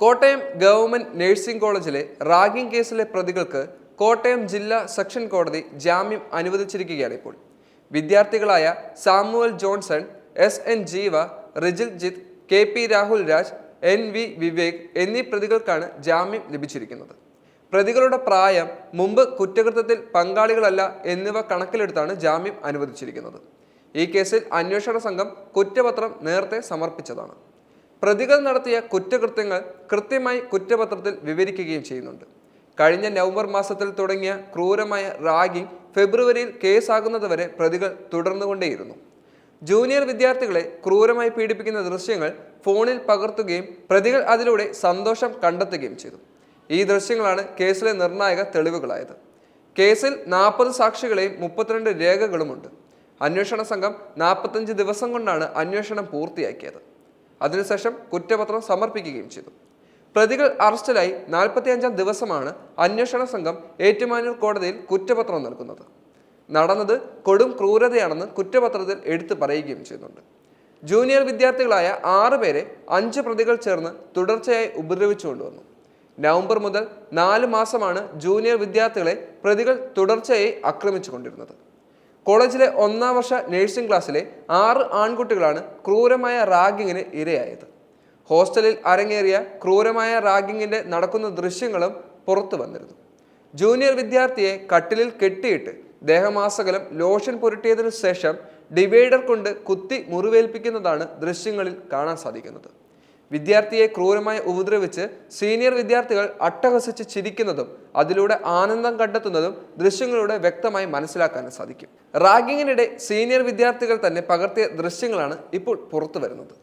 Kottayam government nursing കോളേജിലെ ragging കേസിലെ പ്രതികൾക്ക് കോട്ടയം ജില്ലാ സെക്ഷൻ കോടതി ജാമ്യം അനുവദിച്ചിരിക്കുകയാണ് ഇപ്പോൾ. വിദ്യാർത്ഥികളായ Samuel Johnson S N Jeeva Rijil Jith K P Rahul Raj N V Vivek എന്നീ പ്രതികൾക്കാണ് ജാമ്യം ലഭിച്ചിരിക്കുന്നത്. പ്രതികളുടെ പ്രായം മുമ്പ് കുറ്റകൃത്യത്തിൽ പങ്കാളികളല്ല എന്നിവ കണക്കിലെടുത്താണ് ജാമ്യം അനുവദിച്ചിരിക്കുന്നത്. ഈ കേസിൽ അന്വേഷണ സംഘം കുറ്റപത്രം നേരത്തെ സമർപ്പിച്ചതാണ്. പ്രതികൾ നടത്തിയ കുറ്റകൃത്യങ്ങൾ കൃത്യമായി കുറ്റപത്രത്തിൽ വിവരിക്കുകയും ചെയ്യുന്നുണ്ട്. കഴിഞ്ഞ നവംബർ മാസത്തിൽ തുടങ്ങിയ ക്രൂരമായ റാഗിംഗ് ഫെബ്രുവരിയിൽ കേസാകുന്നതുവരെ പ്രതികൾ തുടർന്നുകൊണ്ടേയിരുന്നു. ജൂനിയർ വിദ്യാർത്ഥികളെ ക്രൂരമായി പീഡിപ്പിക്കുന്ന ദൃശ്യങ്ങൾ ഫോണിൽ പകർത്തുകയും പ്രതികൾ അതിലൂടെ സന്തോഷം കണ്ടെത്തുകയും ചെയ്തു. ഈ ദൃശ്യങ്ങളാണ് കേസിലെ നിർണായക തെളിവുകളായത്. കേസിൽ നാൽപ്പത് സാക്ഷികളെയും മുപ്പത്തിരണ്ട് രേഖകളുമുണ്ട്. അന്വേഷണ സംഘം നാൽപ്പത്തഞ്ച് ദിവസം കൊണ്ടാണ് അന്വേഷണം പൂർത്തിയാക്കിയത്. അതിനുശേഷം കുറ്റപത്രം സമർപ്പിക്കുകയും ചെയ്തു. പ്രതികൾ അറസ്റ്റിലായി നാൽപ്പത്തിയഞ്ചാം ദിവസമാണ് അന്വേഷണ സംഘം ഏറ്റുമാനൂർ കോടതിയിൽ കുറ്റപത്രം നൽകുന്നത്. നടന്നത് കൊടും ക്രൂരതയാണെന്ന് കുറ്റപത്രത്തിൽ എടുത്തു പറയുകയും ചെയ്യുന്നുണ്ട്. ജൂനിയർ വിദ്യാർത്ഥികളായ ആറ് പേരെ അഞ്ച് പ്രതികൾ ചേർന്ന് തുടർച്ചയായി ഉപദ്രവിച്ചുകൊണ്ടുവന്നു നവംബർ മുതൽ നാല് മാസമാണ് ജൂനിയർ വിദ്യാർത്ഥികളെ പ്രതികൾ തുടർച്ചയായി ആക്രമിച്ചുകൊണ്ടിരുന്നത്. കോളേജിലെ ഒന്നാം വർഷ നഴ്സിംഗ് ക്ലാസ്സിലെ ആറ് ആൺകുട്ടികളാണ് ക്രൂരമായ റാഗിങ്ങിന് ഇരയായത്. ഹോസ്റ്റലിൽ അരങ്ങേറിയ ക്രൂരമായ റാഗിങ്ങിന്റെ നടക്കുന്ന ദൃശ്യങ്ങളും പുറത്തു വന്നിരുന്നു. ജൂനിയർ വിദ്യാർത്ഥിയെ കട്ടിലിൽ കെട്ടിയിട്ട് ദേഹമാസകലം ലോഷൻ പുരട്ടിയതിനു ശേഷം ഡിവൈഡർ കൊണ്ട് കുത്തി മുറിവേൽപ്പിക്കുന്നതാണ് ദൃശ്യങ്ങളിൽ കാണാൻ സാധിക്കുന്നത്. വിദ്യാർത്ഥിയെ ക്രൂരമായി ഉപദ്രവിച്ച് സീനിയർ വിദ്യാർത്ഥികൾ അട്ടഹസിച്ച് ചിരിക്കുന്നതും അതിലൂടെ ആനന്ദം കണ്ടെത്തുന്നതും ദൃശ്യങ്ങളിലൂടെ വ്യക്തമായി മനസ്സിലാക്കാൻ സാധിക്കും. റാഗിങ്ങിനിടെ സീനിയർ വിദ്യാർത്ഥികൾ തന്നെ പകർത്തിയ ദൃശ്യങ്ങളാണ് ഇപ്പോൾ പുറത്തു വരുന്നത്